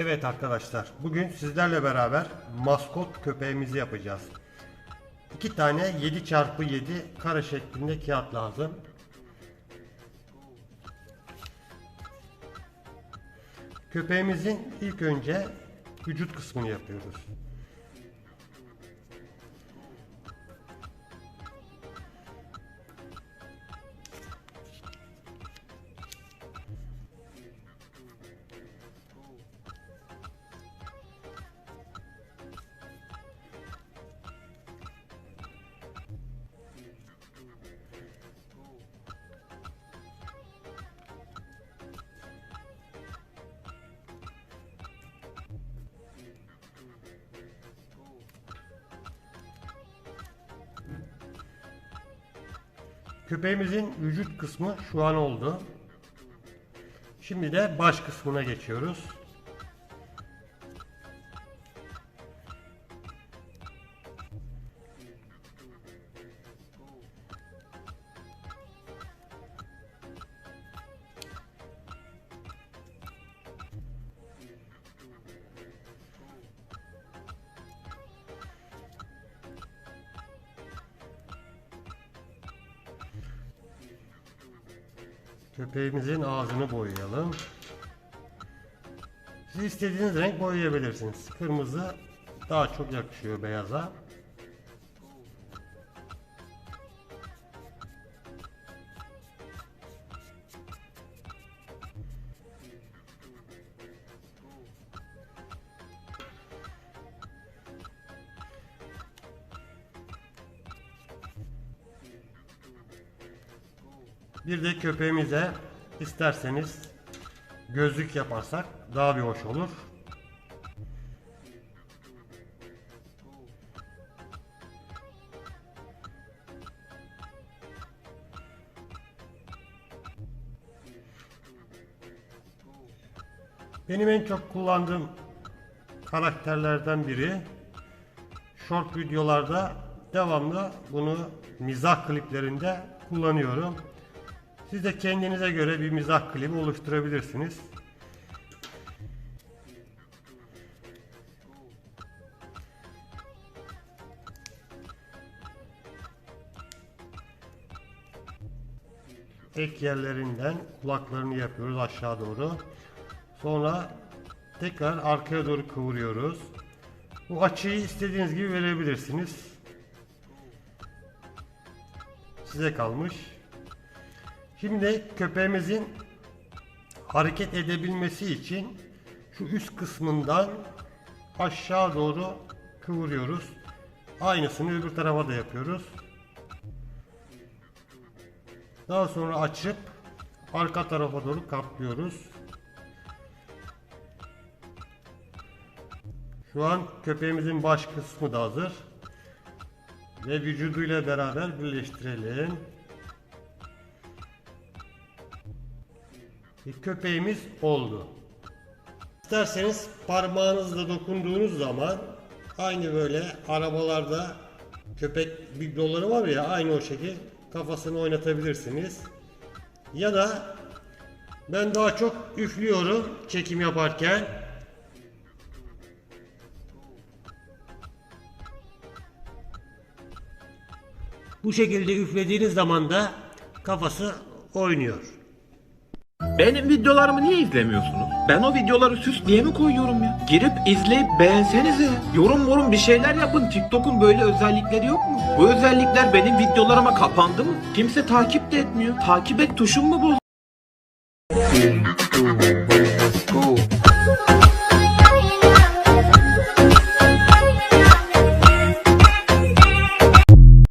Evet arkadaşlar, bugün sizlerle beraber maskot köpeğimizi yapacağız. İki tane 7x7 kare şeklinde kağıt lazım. Köpeğimizin ilk önce vücut kısmını yapıyoruz. Köpeğimizin vücut kısmı şu an oldu. Şimdi de baş kısmına geçiyoruz. Köpeğimizin ağzını boyayalım. Siz istediğiniz renk boyayabilirsiniz. Kırmızı daha çok yakışıyor beyaza. Bir de köpeğimize isterseniz gözlük yaparsak daha bir hoş olur. Benim en çok kullandığım karakterlerden biri short videolarda devamlı bunu mizah kliplerinde kullanıyorum. Siz de kendinize göre bir mizah klibi oluşturabilirsiniz. Ek yerlerinden kulaklarını yapıyoruz aşağı doğru. Sonra tekrar arkaya doğru kıvırıyoruz. Bu açıyı istediğiniz gibi verebilirsiniz. Size kalmış. Şimdi köpeğimizin hareket edebilmesi için şu üst kısmından aşağı doğru kıvırıyoruz. Aynısını öbür tarafa da yapıyoruz. Daha sonra açıp arka tarafa doğru katlıyoruz. Şu an köpeğimizin baş kısmı da hazır. Ve vücuduyla beraber birleştirelim. Bir köpeğimiz oldu. İsterseniz parmağınızla dokunduğunuz zaman aynı böyle arabalarda köpek bibloları var ya aynı o şekil kafasını oynatabilirsiniz. Ya da ben daha çok üflüyorum çekim yaparken. Bu şekilde üflediğiniz zaman da kafası oynuyor. Benim videolarımı niye izlemiyorsunuz? Ben o videoları süs diye mi koyuyorum ya? Girip izleyip beğensenize. Yorum yorum bir şeyler yapın. TikTok'un böyle özellikleri yok mu? Bu özellikler benim videolarıma kapandı mı? Kimse takip de etmiyor. Takip et tuşum mu bozuldu?